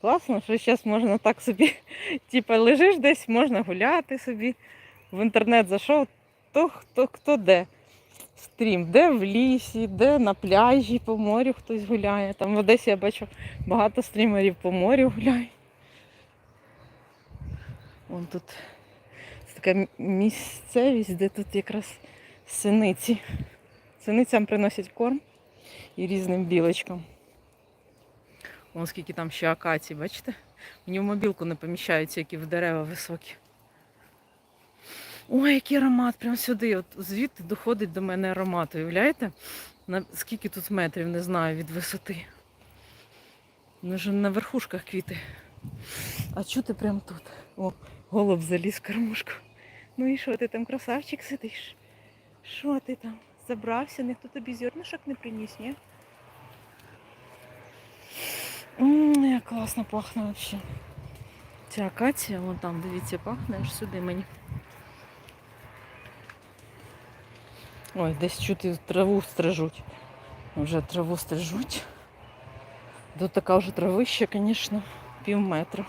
Класно, що зараз можна так собі, типа лежиш десь, можна гуляти собі. В інтернет зайшов, то хто хто де. Стрім, де в лісі, де на пляжі, по морю хтось гуляє. Там в Одесі я бачу багато стрімерів по морю гуляють. Вон тут така місцевість, де тут якраз синиці. Синицям приносять корм і різним білочкам. Вон скільки там ще акацій, бачите? Мені в мобілку не поміщаються, які в дерева високі. Ой, який аромат, прямо сюди. От звідти доходить до мене аромат. Уявляєте? На скільки тут метрів, не знаю, від висоти. Ну вже на верхушках квіти. А чути прямо тут. О, голуб заліз в кормушку. Ну і що ти там, красавчик, сидиш? Що ти там? Забрався, ніхто тобі зернишок не приніс, ні? Ммм, як класно пахне взагалі. Ця акація, вон там, дивіться, пахне аж сюди мені. Ой, десь чути траву стрижуть. Вже траву стрижуть. Тут така вже травища, звісно, пів метра.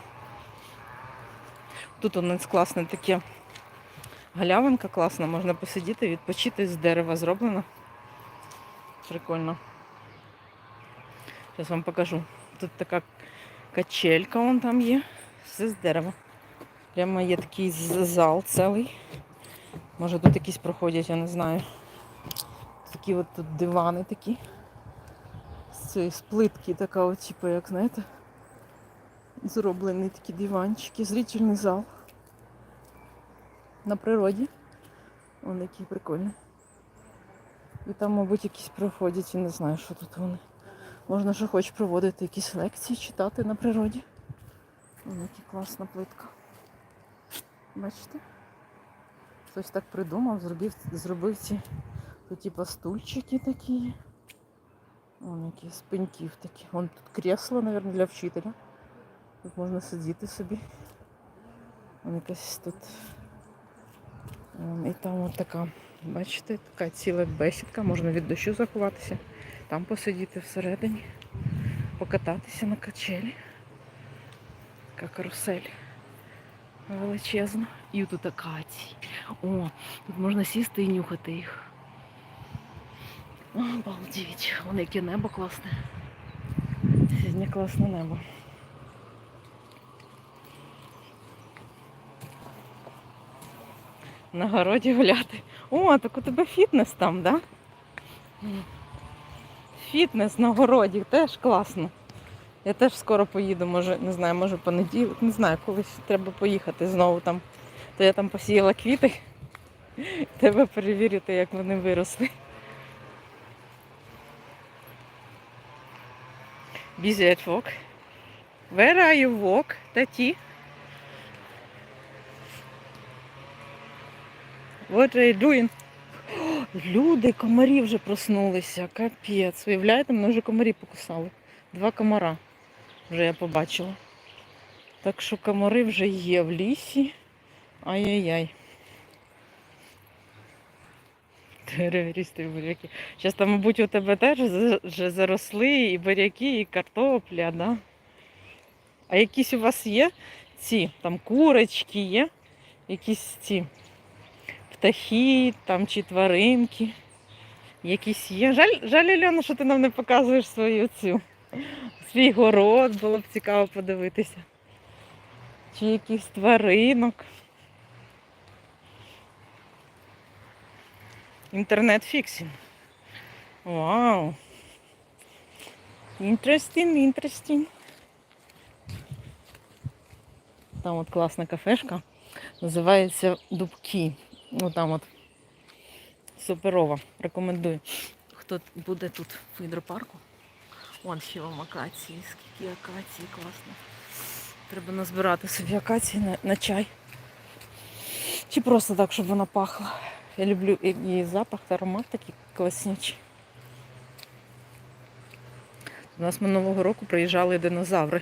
Тут у нас класне таке галявинка класна, можна посидіти, відпочити з дерева зроблено. Прикольно. Зараз вам покажу. Тут така качелька вон там є. Все з дерева. Прямо є такий зал цілий. Може тут якісь проходять, я не знаю. Такі от тут дивани такі. З цієї з плитки така, от, типу, як знаєте, зроблені такі диванчики, зрительний зал. На природі. Вон який прикольний. І там, мабуть, якісь проходять, я не знаю, що тут вони. Можна, що хоч проводити якісь лекції, читати на природі. Вон яка класна плитка. Бачите? Хтось так придумав, зробив, зробив ці тут типа стульчики такі. Вон які з пеньків такі. Вон тут кресло, мабуть, для вчителя. Тут можна сидіти собі. Вон якась тут. Вон, І там от така, бачите, така ціла бесідка, можна від дощу заховатися. Там посидіти всередині, покататися на качелі. Така карусель величезна. І тут акації. О, тут можна сісти і нюхати їх. Обалдеть, вон яке небо класне. Сьогодні класне небо. На городі гуляти. О, так у тебе фітнес там, да? Фітнес на городі теж класно. Я теж скоро поїду, може, не знаю, може понеділок, не знаю, колись треба поїхати знову там. То я там посіяла квіти. Треба перевірити, як вони виросли. Busy at work. Where are you walk, таті? What are you doing? Люди, комарі вже проснулися. Капець. Уявляєте, мене вже комарі покусали. Два комара вже я побачила. Так що комари вже є в лісі. Ай-яй-яй. Терористи буряки. Зараз там, мабуть, у тебе теж вже заросли і буряки, і картопля, да? А якісь у вас є ці, там курочки є? Якісь ці птахи там чи тваринки. Якісь є. Жаль, жаль, Альона, що ти нам не показуєш свою цю. Свій город було б цікаво подивитися. Чи якихось тваринок. Інтернет фіксінг. Вау. Інтерестін, інтерестін. Там от класна кафешка. Називається Дубки. Ну там от суперова. Рекомендую. Хто буде тут в гідропарку? Вон ще вам акації. Скільки акації, класно. Треба назбирати собі акації на, на чай. Чи просто так, щоб вона пахла. Я люблю і запах та аромат такий класнючий. У нас минулого року приїжджали динозаври.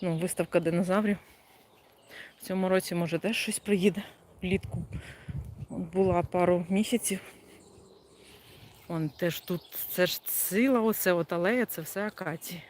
Ну, виставка динозаврів. В цьому році, може, теж щось приїде влітку. Була пару місяців. Вон теж тут, це ж ціла оце от алея, це все акації.